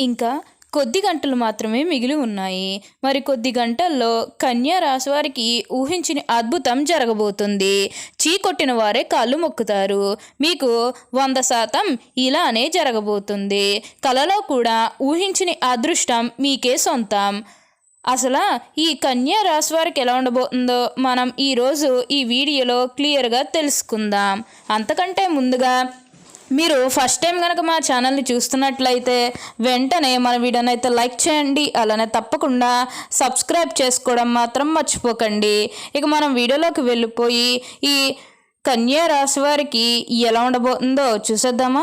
ఇంకా కొద్ది గంటలు మాత్రమే మిగిలి ఉన్నాయి. మరి కొద్ది గంటల్లో కన్యా రాశి వారికి ఊహించిన అద్భుతం జరగబోతుంది. చీకొట్టిన వారే కాళ్ళు మొక్కుతారు. మీకు వంద శాతం ఇలానే జరగబోతుంది. కలలో కూడా ఊహించిన అదృష్టం మీకే సొంతం. అసలు ఈ కన్యా రాశి వారికి ఎలా ఉండబోతుందో మనం ఈరోజు ఈ వీడియోలో క్లియర్గా తెలుసుకుందాం. అంతకంటే ముందుగా మీరు ఫస్ట్ టైం కనుక మా ఛానల్ని చూస్తున్నట్లయితే వెంటనే మన వీడియోని అయితే లైక్ చేయండి అలానే తప్పకుండా సబ్స్క్రైబ్ చేసుకోవడం మాత్రం మర్చిపోకండి. ఇక మనం వీడియోలోకి వెళ్ళిపోయి ఈ కన్యా రాశి వారికి ఎలా ఉండబోతుందో చూసేద్దామా?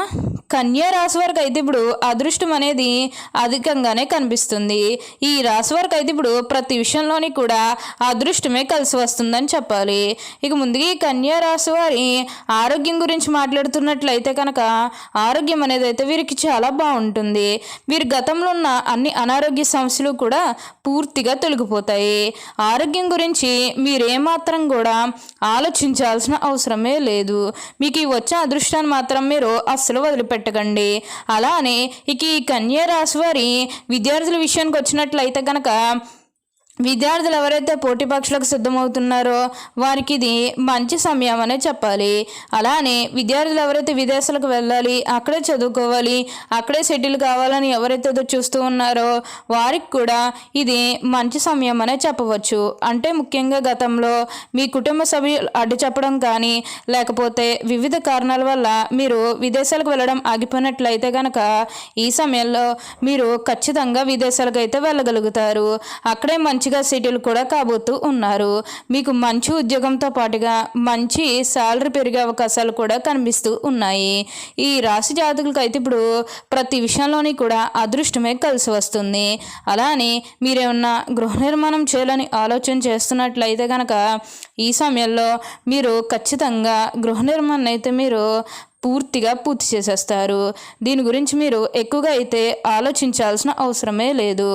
కన్యా రాశి వారికి అయితే ఇప్పుడు అదృష్టం అనేది అధికంగానే కనిపిస్తుంది. ఈ రాశి వారికి అయితే ఇప్పుడు ప్రతి విషయంలోని కూడా అదృష్టమే కలిసి వస్తుందని చెప్పాలి. ఇక ముందుగా ఈ కన్యా రాశి వారి ఆరోగ్యం గురించి మాట్లాడుతున్నట్లయితే కనుక ఆరోగ్యం అనేది అయితే వీరికి చాలా బాగుంటుంది. వీరి గతంలో ఉన్న అన్ని అనారోగ్య సమస్యలు కూడా పూర్తిగా తొలగిపోతాయి. ఆరోగ్యం గురించి మీరేమాత్రం కూడా ఆలోచించాల్సిన అవసరం అవసరమే లేదు. మీకు ఈ వచ్చే అదృష్టాన్ని మాత్రం మీరు అస్సలు వదిలిపెట్టకండి. అలానే ఇక ఈ కన్యా రాశి వారి విద్యార్థుల విషయానికి వచ్చినట్లయితే కనుక విద్యార్థులు ఎవరైతే పోటీ పక్షులకు సిద్ధమవుతున్నారో వారికి ఇది మంచి సమయం అనే చెప్పాలి. అలానే విద్యార్థులు ఎవరైతే విదేశాలకు వెళ్ళాలి అక్కడే చదువుకోవాలి అక్కడే సెటిల్ కావాలని ఎవరైతే చూస్తూ ఉన్నారో వారికి కూడా ఇది మంచి సమయం అనే చెప్పవచ్చు. అంటే ముఖ్యంగా గతంలో మీ కుటుంబ సభ్యులు అడ్డు చెప్పడం కానీ లేకపోతే వివిధ కారణాల వల్ల మీరు విదేశాలకు వెళ్ళడం ఆగిపోయినట్లయితే కనుక ఈ సమయంలో మీరు ఖచ్చితంగా విదేశాలకు అయితే వెళ్ళగలుగుతారు. అక్కడే మంచి మంచిగా సెటిల్ కూడా కాబోతూ ఉన్నారు. మీకు మంచి ఉద్యోగంతో పాటుగా మంచి శాలరీ పెరిగే అవకాశాలు కూడా కనిపిస్తూ ఉన్నాయి. ఈ రాశి జాతకులకు అయితే ఇప్పుడు ప్రతి విషయంలోని కూడా అదృష్టమే కలిసి వస్తుంది. అలానే మీరేమన్నా గృహ నిర్మాణం చేయాలని ఆలోచన చేస్తున్నట్లయితే కనుక ఈ సమయంలో మీరు ఖచ్చితంగా గృహ నిర్మాణం అయితే మీరు పూర్తిగా పూర్తి చేసేస్తారు. దీని గురించి మీరు ఎక్కువగా అయితే ఆలోచించాల్సిన అవసరమే లేదు.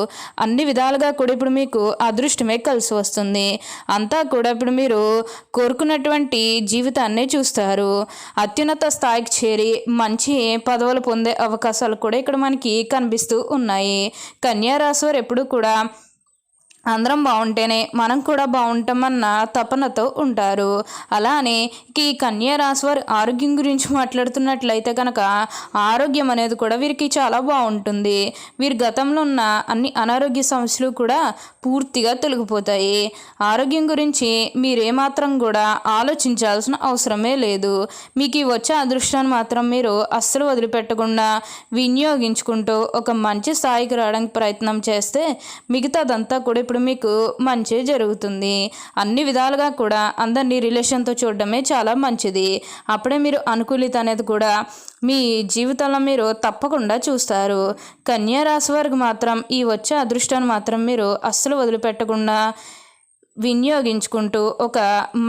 అన్ని విధాలుగా కూడా ఇప్పుడు మీకు అదృష్టమే కలిసి వస్తుంది. అంతా కూడా ఇప్పుడు మీరు కోరుకున్నటువంటి జీవితాన్నే చూస్తారు. అత్యున్నత స్థాయికి చేరి మంచి పదవులు పొందే అవకాశాలు కూడా ఇక్కడ మనకి కనిపిస్తూ ఉన్నాయి. కన్యారాశి వారు ఎప్పుడు కూడా అందరం బాగుంటేనే మనం కూడా బాగుంటామన్న తపనతో ఉంటారు. అలానే ఈ కన్యా రాశి వారి ఆరోగ్యం గురించి మాట్లాడుతున్నట్లయితే కనుక ఆరోగ్యం అనేది కూడా వీరికి చాలా బాగుంటుంది. వీరి గతంలో ఉన్న అన్ని అనారోగ్య సమస్యలు కూడా పూర్తిగా తొలగిపోతాయి. ఆరోగ్యం గురించి మీరేమాత్రం కూడా ఆలోచించాల్సిన అవసరమే లేదు. మీకు ఈ వచ్చే అదృష్టాన్ని మాత్రం మీరు అస్సలు వదిలిపెట్టకుండా వినియోగించుకుంటూ ఒక మంచి స్థాయికి రావడానికి ప్రయత్నం చేస్తే మిగతాదంతా కూడా ఇప్పుడు మీకు మంచి జరుగుతుంది. అన్ని విధాలుగా కూడా అందరినీ రిలేషన్తో చూడడమే చాలా మంచిది. అప్పుడే మీరు అనుకూలిత అనేది కూడా మీ జీవితంలో మీరు తప్పకుండా చూస్తారు. కన్యా రాశి వారికి మాత్రం ఈ వచ్చే అదృష్టాన్ని మాత్రం మీరు అస్సలు వదిలిపెట్టకుండా వినియోగించుకుంటూ ఒక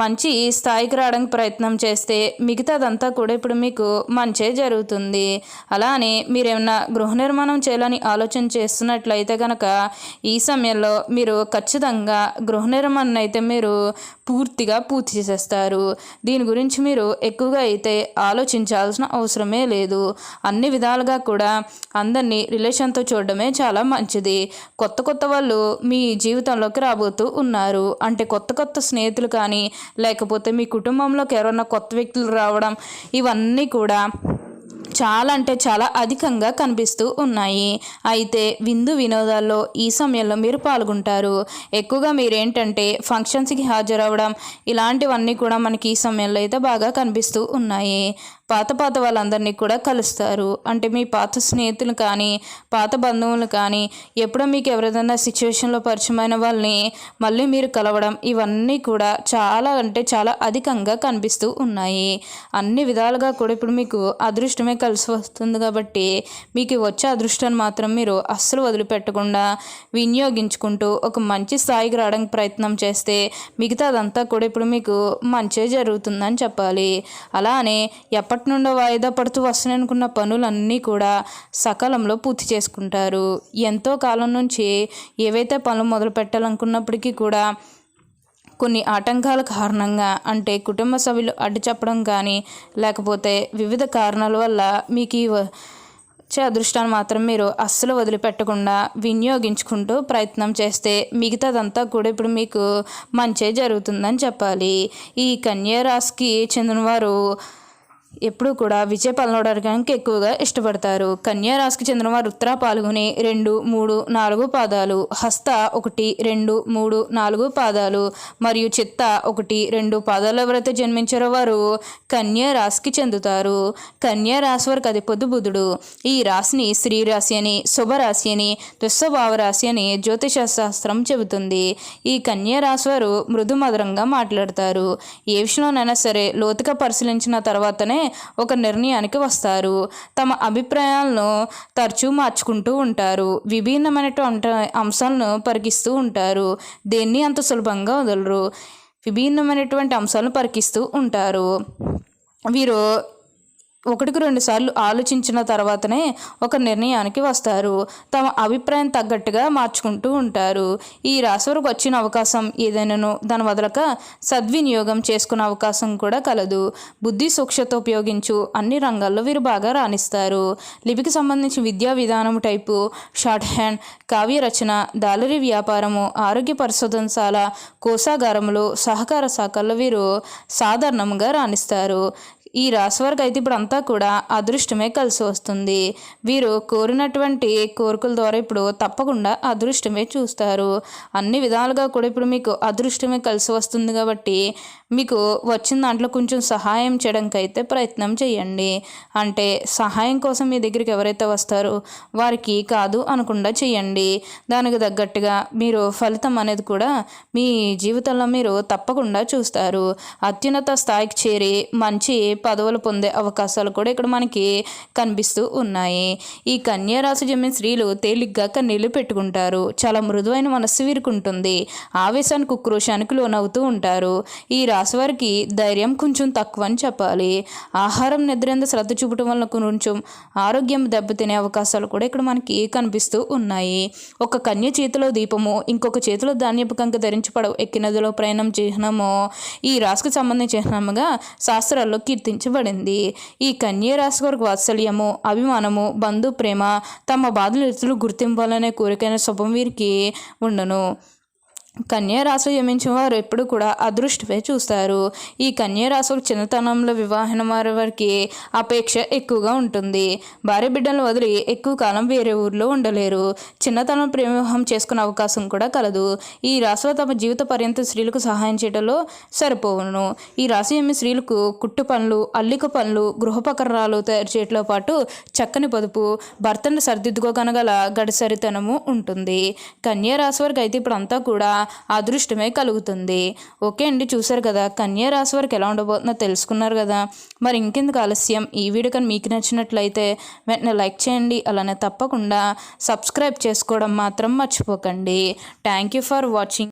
మంచి స్థాయికి రావడానికి ప్రయత్నం చేస్తే మిగతాదంతా కూడా ఇప్పుడు మీకు మంచే జరుగుతుంది. అలానే మీరేమన్నా గృహ నిర్మాణం చేయాలని ఆలోచన చేస్తున్నట్లయితే కనుక ఈ సమయంలో మీరు ఖచ్చితంగా గృహ నిర్మాణం అయితే మీరు పూర్తిగా పూర్తి చేసేస్తారు. దీని గురించి మీరు ఎక్కువగా అయితే ఆలోచించాల్సిన అవసరమే లేదు. అన్ని విధాలుగా కూడా అందరినీ రిలేషన్తో చూడడమే చాలా మంచిది. కొత్త కొత్త వాళ్ళు మీ జీవితంలోకి రాబోతూ ఉన్నారు. అంటే కొత్త కొత్త స్నేహితులు కానీ లేకపోతే మీ కుటుంబంలోకి ఎవరైనా కొత్త వ్యక్తులు రావడం ఇవన్నీ కూడా చాలా అంటే చాలా అధికంగా కనిపిస్తూ ఉన్నాయి. అయితే విందు వినోదాల్లో ఈ సమయంలో మీరు పాల్గొంటారు. ఎక్కువగా మీరేంటంటే ఫంక్షన్స్కి హాజరవ్వడం ఇలాంటివన్నీ కూడా మనకి ఈ సమయంలో అయితే బాగా కనిపిస్తూ ఉన్నాయి. పాత పాత వాళ్ళందరినీ కూడా కలుస్తారు. అంటే మీ పాత స్నేహితులు కానీ పాత బంధువులు కానీ ఎప్పుడో మీకు ఎవరిదైనా సిచ్యువేషన్లో పరిచయమైన వాళ్ళని మళ్ళీ మీరు కలవడం ఇవన్నీ కూడా చాలా అంటే చాలా అధికంగా కనిపిస్తూ ఉన్నాయి. అన్ని విధాలుగా కూడా ఇప్పుడు మీకు అదృష్టమే కలిసి వస్తుంది కాబట్టి మీకు వచ్చే అదృష్టాన్ని మాత్రం మీరు అస్సలు వదిలిపెట్టకుండా వినియోగించుకుంటూ ఒక మంచి స్థాయికి రావడానికి ప్రయత్నం చేస్తే మిగతాదంతా కూడా ఇప్పుడు మీకు మంచే జరుగుతుందని చెప్పాలి. అలానే ఎప్పటి నుండో వాయిదా పడుతూ వస్తున్నాయనుకున్న పనులన్నీ కూడా సకాలంలో పూర్తి చేసుకుంటారు. ఎంతో కాలం నుంచి ఏవైతే పనులు మొదలు పెట్టాలనుకున్నప్పటికీ కూడా కొన్ని ఆటంకాల కారణంగా అంటే కుటుంబ సభ్యులు అడ్డు చెప్పడం కానీ లేకపోతే వివిధ కారణాల వల్ల మీకు ఈ వచ్చే అదృష్టాన్ని మాత్రం మీరు అస్సలు వదిలిపెట్టకుండా వినియోగించుకుంటూ ప్రయత్నం చేస్తే మిగతాదంతా కూడా ఇప్పుడు మీకు మంచే జరుగుతుందని చెప్పాలి. ఈ కన్యా రాశికి చెందినవారు ఎప్పుడూ కూడా విజయ పలనడానికి ఎక్కువగా ఇష్టపడతారు. కన్యా రాశికి చెందిన వారు ఉత్తర పాల్గొని రెండు మూడు నాలుగు పాదాలు హస్త ఒకటి రెండు మూడు నాలుగు పాదాలు మరియు చిత్త ఒకటి రెండు పాదాలు ఎవరైతే జన్మించారో వారు కన్యా రాశికి చెందుతారు. కన్యా రాశి వారికి అది పొద్దు బుధుడు. ఈ రాశిని స్త్రీ రాశి అని శుభరాశి అని దుస్వభావ రాశి అని జ్యోతిష శాస్త్రం చెబుతుంది. ఈ కన్యా రాశి వారు మృదు మధురంగా మాట్లాడతారు. ఏ విషయంలోనైనా సరే లోతుగా పరిశీలించిన తర్వాతనే ఒక నిర్ణయానికి వస్తారు. తమ అభిప్రాయాలను తరచూ మార్చుకుంటూ ఉంటారు. విభిన్నమైనటువంటి అంశాలను పరికిస్తూ ఉంటారు. దేన్ని అంత సులభంగా వదలరు. విభిన్నమైనటువంటి అంశాలను పరికిస్తూ ఉంటారు. వీరు ఒకటికి రెండు సార్లు ఆలోచించిన తర్వాతనే ఒక నిర్ణయానికి వస్తారు. తమ అభిప్రాయం తగ్గట్టుగా మార్చుకుంటూ ఉంటారు. ఈ రాశి వరకు వచ్చిన అవకాశం ఏదైనానో దాని వదలక సద్వినియోగం చేసుకునే అవకాశం కూడా కలదు. బుద్ధి సూక్ష్మత ఉపయోగించు అన్ని రంగాల్లో వీరు బాగా రాణిస్తారు. లిపికి సంబంధించిన విద్యా విధానం టైపు షార్ట్ హ్యాండ్ కావ్య రచన దాలరీ వ్యాపారము ఆరోగ్య పరిశోధనశాల కోసాగారములు సహకార శాఖల్లో వీరు సాధారణంగా రాణిస్తారు. ఈ రాశి వారికి అయితే ఇప్పుడు అంతా కూడా అదృష్టమే కలిసి వస్తుంది. వీరు కోరినటువంటి కోరికల ద్వారా ఇప్పుడు తప్పకుండా అదృష్టమే చూస్తారు. అన్ని విధాలుగా కూడా ఇప్పుడు మీకు అదృష్టమే కలిసి వస్తుంది కాబట్టి మీకు వచ్చిన దాంట్లో కొంచెం సహాయం చేయడానికి అయితే ప్రయత్నం చేయండి. అంటే సహాయం కోసం మీ దగ్గరికి ఎవరైతే వస్తారో వారికి కాదు అనకుండా చేయండి. దానికి తగ్గట్టుగా మీరు ఫలితం అనేది కూడా మీ జీవితంలో మీరు తప్పకుండా చూస్తారు. అత్యున్నత స్థాయికి చేరి మంచి పదవులు పొందే అవకాశాలు కూడా ఇక్కడ మనకి కనిపిస్తూ ఉన్నాయి. ఈ కన్యా రాశి జన్మిన స్త్రీలు తేలిగ్గా కన్నీళ్ళు పెట్టుకుంటారు. చాలా మృదువైన మనస్సు వీరికి ఉంటుంది ఆవేశానికి ఉక్రోషానికి లోనవుతూ ఉంటారు. ఈ రాశి వారికి ధైర్యం కొంచెం తక్కువ అని చెప్పాలి. ఆహారం నిద్ర ఎంత శ్రద్ధ చూపటం వల్ల కొంచెం ఆరోగ్యం దెబ్బతినే అవకాశాలు కూడా ఇక్కడ మనకి కనిపిస్తూ ఉన్నాయి. ఒక కన్య చేతిలో దీపము ఇంకొక చేతిలో ధాన్యపు కంక ధరించి పడవ ఎక్కినదిలో ప్రయాణం చిహ్నము ఈ రాశికి సంబంధించిన చిహ్నముగా శాస్త్రాల్లో కీర్తించబడింది ఈ కన్య రాశి వారికి వాత్సల్యము అభిమానము బంధు ప్రేమ తమ బాధలు ఇతరులు గుర్తింపాలనే కోరికైన శుభం వీరికి ఉండను. కన్యా రాశి జమించిన వారు ఎప్పుడు కూడా అదృష్టమే చూస్తారు. ఈ కన్యా రాశులు చిన్నతనంలో వివాహం వారి వారికి అపేక్ష ఎక్కువగా ఉంటుంది. భార్య బిడ్డలను వదిలి ఎక్కువ కాలం వేరే ఊర్లో ఉండలేరు. చిన్నతనం ప్రేమవివాహం చేసుకునే అవకాశం కూడా కలదు. ఈ రాశిలో తమ జీవిత పర్యంత స్త్రీలకు సహాయం చేయడంలో సరిపోవును. ఈ రాశి ఏమి స్త్రీలకు కుట్టు పనులు అల్లిక పనులు గృహపకరణాలు తయారు చేయడంతో పాటు చక్కని పొదుపు భర్తను సరిదిద్దుకోగనగల గడిసరితనము ఉంటుంది. కన్యా రాశి వారికి అయితే ఇప్పుడు అంతా కూడా అదృష్టమే కలుగుతుంది. ఓకే అండి చూసారు కదా కన్యా రాశి వారికి ఎలా ఉండబోతుందో తెలుసుకున్నారు కదా. మరి ఇంకెందుకు ఆలస్యం? ఈ వీడియో కానీ మీకు నచ్చినట్లయితే వెంటనే లైక్ చేయండి అలానే తప్పకుండా సబ్స్క్రైబ్ చేసుకోవడం మాత్రం మర్చిపోకండి. Thank you for watching.